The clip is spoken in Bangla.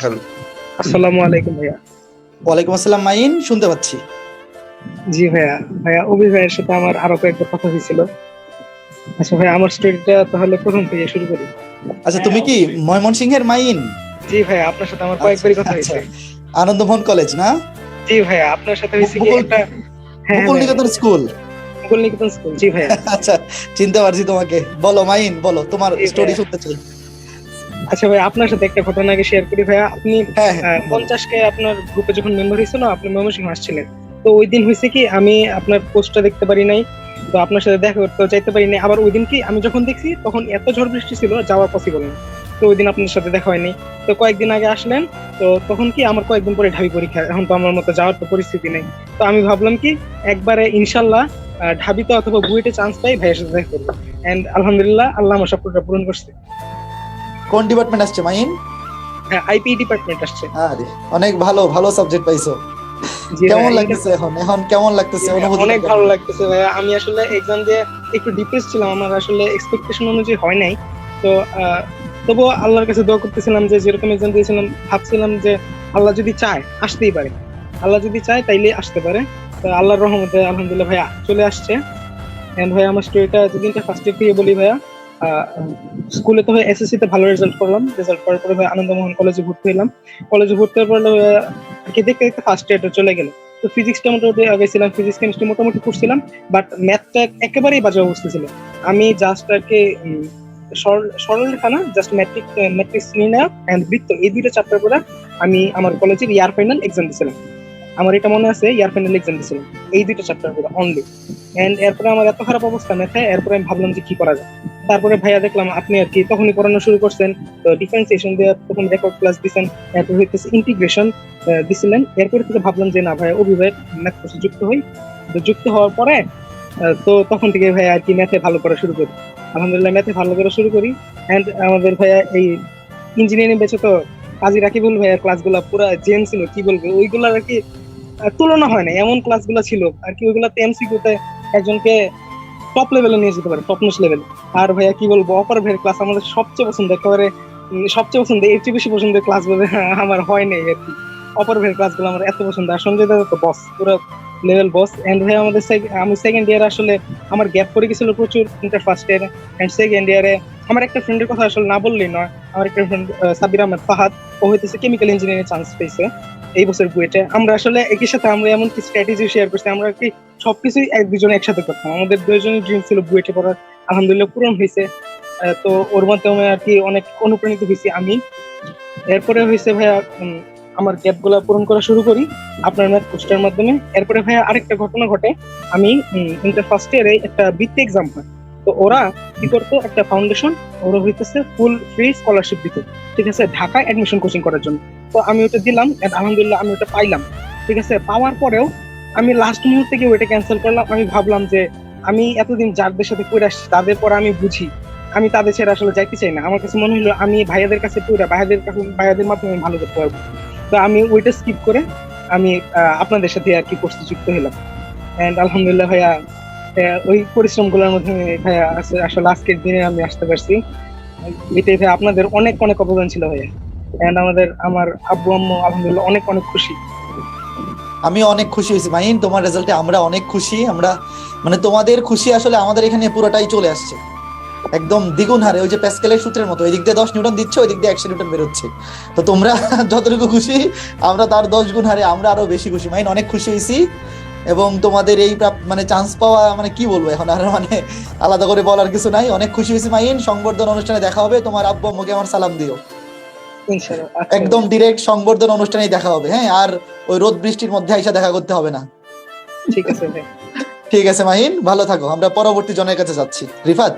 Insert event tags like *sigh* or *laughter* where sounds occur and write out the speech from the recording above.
হ্যালো। আসসালামু আলাইকুম ভাইয়া। ওয়ালাইকুম আসসালাম মাইন শুনতে পাচ্ছি। জি ভাইয়া ভাইয়া অভি ভাইয়ের সাথে আমার আরও কয়েকটা কথা হয়েছিল। আচ্ছা ভাইয়া আমার স্টোরিটা তাহলে প্রথম থেকে শুরু করি। আচ্ছা তুমি কি ময়মনসিংহের মাইন? জি ভাইয়া আপনার সাথে আমার কয়েকবারই কথা আচ্ছা, হয়েছে। আনন্দমোহন কলেজ না? জি ভাইয়া আপনার সাথে হয়েছে কি একটা হ্যাঁ মুকুল নিকেতন স্কুল। মুকুল নিকেতন স্কুল জি ভাইয়া। আচ্ছা চিনতে পারছি তোমাকে। বলো মাইন বলো তোমার স্টোরি শুনতে চাই। আচ্ছা ভাই আপনার সাথে একটা ঘটনা আগে শেয়ার করি ভাইয়া আপনি হ্যাঁ হ্যাঁ। বলো। পঞ্চাশ কে আপনার গ্রুপে যখন মেম্বার হয়েছিল আপনি ময়মনসিংহ আসছিলেন। তো ওই দিন হয়েছে কি আমি আপনার পোস্টটা দেখতে পারি নাই। তো আপনার সাথে দেখা করতেও চাইতে পারি নাই। আবার ওই দিন কি আমি যখন দেখছি তখন এত ঝড় বৃষ্টি ছিল যাওয়া পসিবল না। তো ওই দিন আপনার সাথে দেখা হয়নি। তো কয়েকদিন আগে আসলেন তো তখন কি আমার কয়েকদিন পরে ঢাবি পরীক্ষা। এখন তো আমার মতো যাওয়ার তো পরিস্থিতি নেই। তো আমি ভাবলাম কি একবারে ইনশাল্লাহ ঢাবিতে অথবা বুয়েটে চান্স পাই ভাইয়ের সাথে দেখা করব। এন্ড আলহামদুলিল্লাহ আল্লাহ আমার স্বপ্নটা পূরণ করছে। কোন ডিপার্টমেন্ট আসছে মাইন হ্যাঁ আইপি ডিপার্টমেন্ট আসছে। আরে অনেক ভালো ভালো সাবজেক্ট পাইছো। কেমন লাগতেছে এখন? এখন কেমন লাগতেছে অনুভূতি অনেক ভালো লাগতেছে ভাইয়া। আমি আসলে এক্সাম দিয়ে একটু ডিপ্রেস ছিলাম আমার আসলে এক্সপেকটেশন অনুযায়ী হয় নাই। তো তবুও আল্লাহর কাছে দোয়া করতেছিলাম যে যেরকম এক্সাম দিয়েছিলাম ভাবছিলাম যে আল্লাহ যদি চায় আসতেই পারে। আল্লাহ যদি চায় তাইলে আসতে পারে। তো আল্লাহর রহমতে আলহামদুলিল্লাহ ভাইয়া চলে আসছে। এন্ড ভাইয়া আমার স্টোরিটা যেদিনটা ফার্স্ট থেকে বলি ভাইয়া স্কুলে তো এসএসসি তে ভালো রেজাল্ট করলাম। রেজাল্ট করার পরে আনন্দমোহন কলেজে ভর্তি হলাম। কলেজে ভর্তি হওয়ার পরে কি দেখতে দেখতে ফার্স্ট ইয়ারটা চলে গেল। তো ফিজিক্সটা মোটামুটি আগে ছিলাম ফিজিক্স কেমিস্ট্রি মোটামুটি পড়ছিলাম বাট ম্যাথটা একেবারেই বাজে অবস্থা ছিল। আমি জাস্ট আর কি সরল- সরলরেখা না জাস্ট ম্যাট্রিক ম্যাট্রিক্স নির্ণয় অ্যান্ড বৃত্ত, এই দুইটা চ্যাপ্টার পরে আমি আমার কলেজের ইয়ার ফাইনাল এক্সাম দিয়েছিলাম আমার এটা মনে আছে ইয়ার ফাইনাল এক্সাম দিয়েছিলাম এই দুইটা চ্যাপ্টার পরে অনলি এন্ড এরপরে আমার এত খারাপ অবস্থা ম্যাথে এরপরে আমি ভাবলাম যে কি করা যায়। তারপরে ভাইয়া দেখলাম, আপনি আর কি তখনই পড়ানো শুরু করছেন, তো ডিফারেন্সিয়েশন দিয়ে প্রথম রেকর্ড ক্লাস দিচ্ছেন এরপর হইতেছে ইন্টিগ্রেশন দিছিলেন। এরপরে থেকে ভাবলাম যে, না ভাই অভিভাবক ম্যাথ কোর্সে যুক্ত হই। তো যুক্ত হওয়ার পরে তো তখন থেকে ভাইয়া আর কি ম্যাথে ভালো করা শুরু করি। আলহামদুলিল্লাহ ম্যাথে ভালো করা শুরু করি। অ্যান্ড আমাদের ভাইয়া এই ইঞ্জিনিয়ারিং বেঁচে তো কাজী রাকিবুল ভাইয়ার ক্লাসগুলো পুরো জেন ছিল কি বলব ওইগুলো আর কি তুলনা হয় না এমন ক্লাসগুলো ছিল, আর কি ওইগুলোতে এমসিকিউতে একজনকে টপ লেভেলে নিয়ে যেতে পারে টপ নোস লেভেল আর ভাইয়া, কি বলব অপর ভাইয়ের ক্লাস আমাদের সবচেয়ে পছন্দ, একেবারে সবচেয়ে পছন্দ, এর চেয়ে বেশি পছন্দের ক্লাস *laughs* আমার হয় নাই আর কি। অপর ভাইয়ের ক্লাসগুলো আমার এত পছন্দ। আর সঞ্জয় দাদা তো বস পুরো লেভেল বস এন্ড ভাই আমাদের আমি সেকেন্ড ইয়ার আসলে আমার গ্যাপ পড়ে গেছিল প্রচুর ইন্টার ফার্স্ট ইয়ারে এন্ড সেকেন্ড ইয়ারে আমার একটা ফ্রেন্ডের কথা আসলে না বললেই নয়, আমার একটা ফ্রেন্ড সাবির আহমেদ ফাহাদ। ও হইতেছে কেমিক্যাল ইঞ্জিনিয়ারিং চান্স পেয়েছে, এই বছর বুয়েটে। আমরা আসলে একই সাথে আমরা এমন কি স্ট্র্যাটেজি শেয়ার করছি, আমরা কি সবকিছুই এক দুজনে একসাথে করতাম। আমাদের দুজনের ড্রিম ছিল বুয়েটে পড়ার। আলহামদুলিল্লাহ পূরণ হয়েছে। তো ওর মাধ্যমে আর কি অনেক অনুপ্রাণিত হয়েছি আমি। এরপরে হয়েছে ভাইয়া আমার গ্যাপগুলা পূরণ করা শুরু করি আপনার ম্যাথ পোস্টার মাধ্যমে। এরপরে ভাইয়া আরেকটা ঘটনা ঘটে। আমি ইন্টার ফার্স্ট ইয়ারে একটা বৃত্তি এক্সাম হয়। তো ওরা কি করতো, একটা ফাউন্ডেশন ওরা হইতেছে ফুল ফ্রি স্কলারশিপ দিত। ঠিক আছে? ঢাকায় অ্যাডমিশন কোচিং করার জন্য। তো আমি ওটা দিলাম আলহামদুলিল্লাহ আমি ওটা পাইলাম। ঠিক আছে? পাওয়ার পরেও আমি লাস্ট মুহূর্তে গিয়ে ওইটা ক্যান্সেল করলাম। আমি ভাবলাম যে আমি এতদিন যাদের সাথে পড়ে আসছি, তাদের পর আমি বুঝি। আমি তাদের ছেড়ে আসলে যাইতে চাই না। আমার কাছে মনে হলো আমি ভাইয়াদের কাছে পড়ে ভাইয়াদের কাছে, ভাইয়াদের মাধ্যমে ভালো করতে পারব। তো আমি ওইটা স্কিপ করে আমি আপনাদের সাথে আর কি কোর্সে যুক্ত হলাম এন্ড আলহামদুলিল্লাহ ভাইয়া ওই পরিশ্রমগুলোর মাধ্যমে ভাইয়া আস- আসলে আজকের দিনে আমি আসতে পারছি। এটাই ভাই আপনাদের অনেক অনেক অবদান ছিল ভাইয়া। এন্ড আমাদের, আমার আব্বু, আম্মু আলহামদুলিল্লাহ অনেক অনেক খুশি। আমি অনেক খুশি হয়েছি। মাইন তোমার রেজাল্টে আমরা অনেক খুশি। আমরা মানে তোমাদের খুশি আসলে আমাদের এখানে পুরোটাই চলে আসছে। একদম দ্বিগুণ হারে। ওই যে প্যাসকেলের সূত্রের মতো ওই দিক দিয়ে দশ নিউটন দিচ্ছে ওই দিক দিয়ে একশো নিউটন বেরোচ্ছে। তো তোমরা *laughs* যতটুকু খুশি আমরা তার দশ গুণ হারে আমরা আরও বেশি খুশি। মাইন অনেক খুশি হয়েছি। এবং তোমাদের এই মানে চান্স পাওয়া মানে কি বলব এখন আর মানে আলাদা করে বলার কিছু নাই। অনেক খুশি হয়েছি মাইন। সংবর্ধনা অনুষ্ঠানে দেখা হবে। তোমার আব্বু আম্মুকে আমার সালাম দিও। আচ্ছা। একদম ডিরেক্ট সংবর্ধনা অনুষ্ঠানেই দেখা হবে। হ্যাঁ আর ওই রোদ বৃষ্টির মধ্যে আইসা দেখা করতে হবে না। ঠিক আছে ঠিক আছে মাহিন ভালো থাকো। আমরা পরবর্তী জনের কাছে যাচ্ছি। রিফাত?